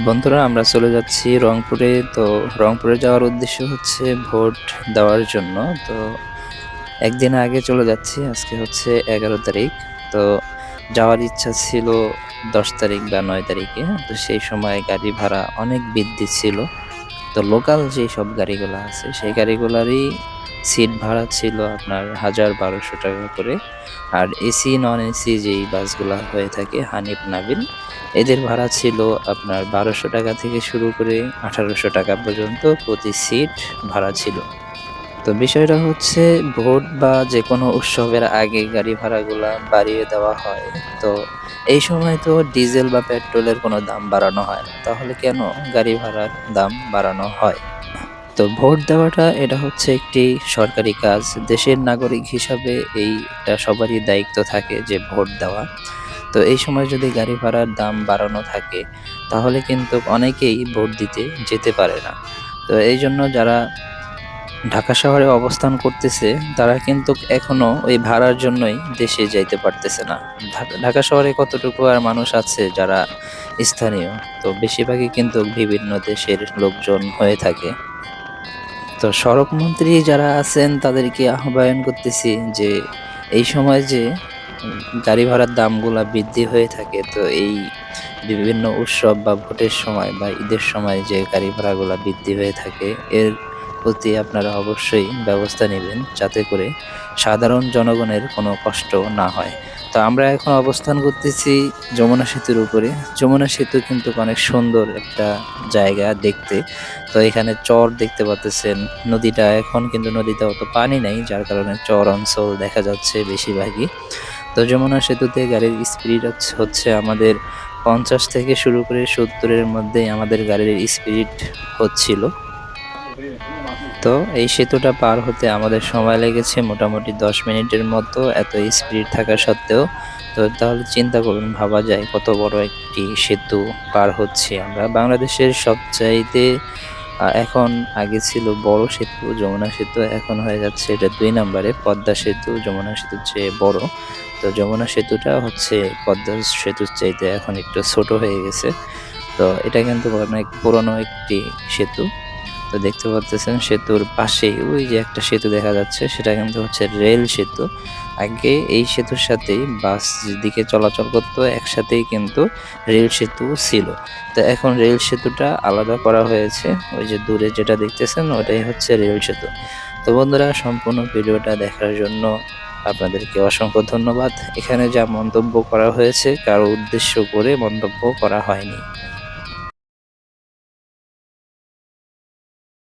বন্ধুরা, আমরা চলে যাচ্ছি রংপুরে। তো রংপুরে যাওয়ার উদ্দেশ্য হচ্ছে ভোট দেওয়ার জন্য। তো একদিন আগে চলে যাচ্ছি, আজকে হচ্ছে এগারো তারিখ। তো যাওয়ার ইচ্ছা ছিল দশ তারিখ বা নয় তারিখে তো সেই সময় গাড়ি ভাড়া অনেক বৃদ্ধি ছিল। তো লোকাল যেই সব গাড়িগুলো আছে, সেই গাড়িগুলারই সিট ভাড়া ছিল আপনার হাজার বারোশো টাকা করে। আর এসি নন এসি যেই বাসগুলো হয়ে থাকে, হানিফ নাবিল, এদের ভাড়া ছিল আপনার বারোশো টাকা থেকে শুরু করে আঠারোশো টাকা পর্যন্ত প্রতি সিট ভাড়া ছিল। তো বিষয়টা হচ্ছে ভোট বা যে কোনো উৎসবের আগে গাড়ি ভাড়াগুলো বাড়িয়ে দেওয়া হয়। তো এই সময় তো ডিজেল বা পেট্রোলের কোনো দাম বাড়ানো হয় তাহলে কেন গাড়ি ভাড়ার দাম বাড়ানো হয়? তো ভোট দেওয়াটা এটা হচ্ছে একটি সরকারি কাজ। দেশের নাগরিক হিসাবে এইটা সবারই দায়িত্ব থাকে যে ভোট দেওয়া। তো এই সময় যদি গাড়ি ভাড়ার দাম বাড়ানো থাকে, তাহলে কিন্তু অনেকেই ভোট দিতে যেতে পারে না। তো এই জন্য যারা ঢাকা শহরে অবস্থান করতেছে, তারা কিন্তু এখনও ওই ভাড়ার জন্যই দেশে যাইতে পারতেছে না। ঢাকা শহরে কতটুকু আর মানুষ আছে যারা স্থানীয়, তো বেশিরভাগই কিন্তু বিভিন্ন দেশের লোকজন হয়ে থাকে। তো সড়ক মন্ত্রী যারা আছেন, তাদেরকে আহ্বায়ন করতেছি যে এই সময় যে গাড়ি ভাড়ার দামগুলা বৃদ্ধি হয়ে থাকে, তো এই বিভিন্ন উৎসব বা ভোটের সময় বা ঈদের সময় যে গাড়ি ভাড়াগুলা বৃদ্ধি হয়ে থাকে, এর প্রতি আপনারা অবশ্যই ব্যবস্থা নেবেন যাতে করে সাধারণ জনগণের কোনো কষ্ট না হয়। তো আমরা এখন অবস্থান করতেছি যমুনা সেতুর উপরে। যমুনা সেতু কিন্তু অনেক সুন্দর একটা জায়গা দেখতে। তো এখানে চর দেখতে পাচ্ছেন নদীটা এখন কিন্তু নদীতে অত পানি নেই, যার কারণে চর অঞ্চল দেখা যাচ্ছে বেশিরভাগই। তো যমুনা সেতুতে গাড়ির স্পিড হচ্ছে আমাদের পঞ্চাশ থেকে শুরু করে সত্তরের মধ্যেই আমাদের গাড়ির স্পিড হচ্ছিল। তো এই সেতুটা পার হতে আমাদের সময় লেগেছে মোটামুটি দশ মিনিটের মতো, এত স্পিড থাকা সত্ত্বেও। তো তাহলে চিন্তা করুন, ভাবা যায় কত বড় একটি সেতু পার হচ্ছে আমরা। বাংলাদেশের সবচাইতে এখন আগে ছিল বড় সেতু, যমুনা সেতু, এখন হয়ে যাচ্ছে এটা দুই নম্বরে, পদ্মা সেতু, যমুনা সেতুর চেয়ে বড়। তো যমুনা সেতুটা হচ্ছে, পদ্মা সেতুর চাইতে এখন একটু ছোট হয়ে গেছে। তো এটা কিন্তু অনেক পুরনো একটি সেতু। তো দেখতে পাচ্ছেন সেতুর পাশেই ওই যে একটা সেতু দেখা যাচ্ছে, সেটা কিন্তু হচ্ছে রেল সেতু। আগে এই সেতুর সাথেই বাস যেদিকে চলাচল করতো, একসাথেই কিন্তু রেল সেতু ছিল। তো এখন রেল সেতুটা আলাদা করা হয়েছে, ওই যে দূরে যেটা দেখতেছেন ওটাই হচ্ছে রেল সেতু। তো বন্ধুরা, সম্পূর্ণ ভিডিওটা দেখার জন্য আপনাদেরকে অসংখ্য ধন্যবাদ। এখানে যা মন্তব্য করা হয়েছে, কারও উদ্দেশ্য করে মন্তব্য করা হয়নি।